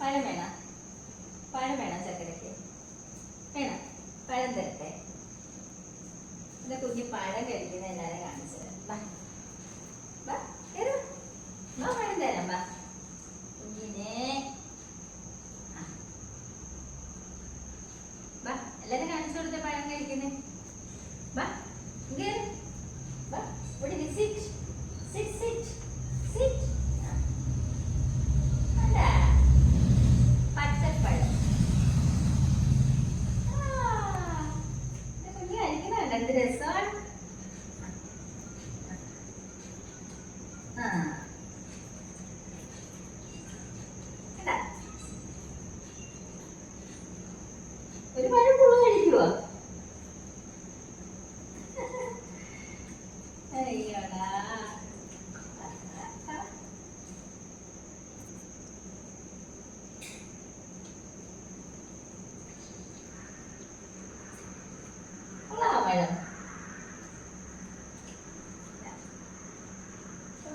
പഴം വേണം പഴം വേണം ചക്കരയ്ക്ക്. വേണം? പഴം തരട്ടെ. എന്റെ കുഞ്ഞ് പഴം കഴിക്കുന്ന എല്ലാരെ കാണിച്ചത് പഴം തരാം ബാ കുഞ്ഞിനെ. ബാ കാണിച്ചു കൊടുത്ത പഴം കഴിക്കുന്നേ. ബാ ഒരു പഴം പുളു കഴിക്കുവോ? അയ്യോടാ.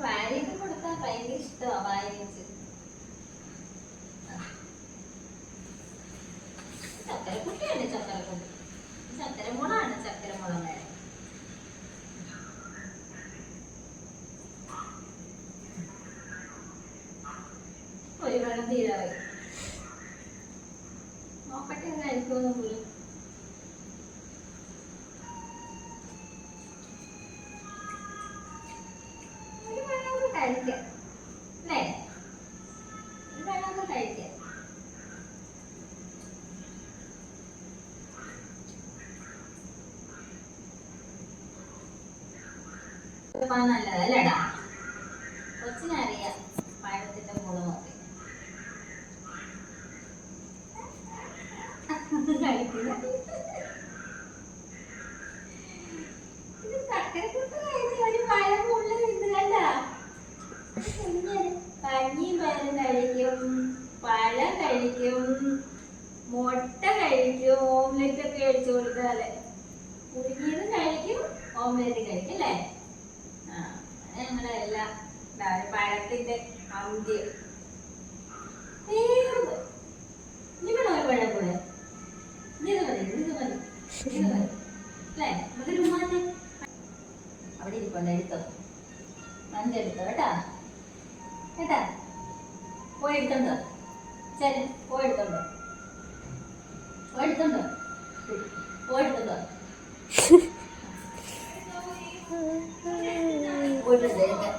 വാരിയൊക്കെ കൊടുത്താൽ ഭയങ്കര ഇഷ്ടമാണ് വാരി ചക്കരക്കുട്ടിയാണ് ചക്കരക്കുട്ടി ചക്കരമുളാണ് ചക്കരമുളം വേണം ഒരു വെള്ളം തീരാറായി. നോക്കട്ടെ കഴിക്കുമെന്ന് പോലും. ഒരു വെള്ളമൊക്കെ കഴിക്കാം അല്ലേ ഒരു വെള്ളമൊക്കെ കഴിക്കാം ഇപ്പൊ നല്ലതല്ലടാ കൊച്ചിനറിയാം പഴത്തിന്റെ മുളക് കഴിക്കില്ല. പഴം കുഞ്ഞ് പയറും കഴിക്കും പഴം കഴിക്കും മുട്ട കഴിക്കും ഓംലെറ്റ് ഒക്കെ അടിച്ചു കൊടുത്താലേ. പുഴുങ്ങിയതും കഴിക്കും ഓംലെറ്റ് കഴിക്കും അല്ലേ? നമുക്കൊരു അന്ത്യം അവിടെ ഇരിപ്പുണ്ട് എടുത്തോ. മഞ്ചെടുത്തോ കേട്ടാ. കേട്ടാ? പോയി എടുത്തോണ്ടോ ശരി പോയി എടുത്തോണ്ടോ പോയി എടുത്തോണ്ടോ പോയി എടുത്തോണ്ടോ പോയിട്ടുണ്ട് എടുക്കാം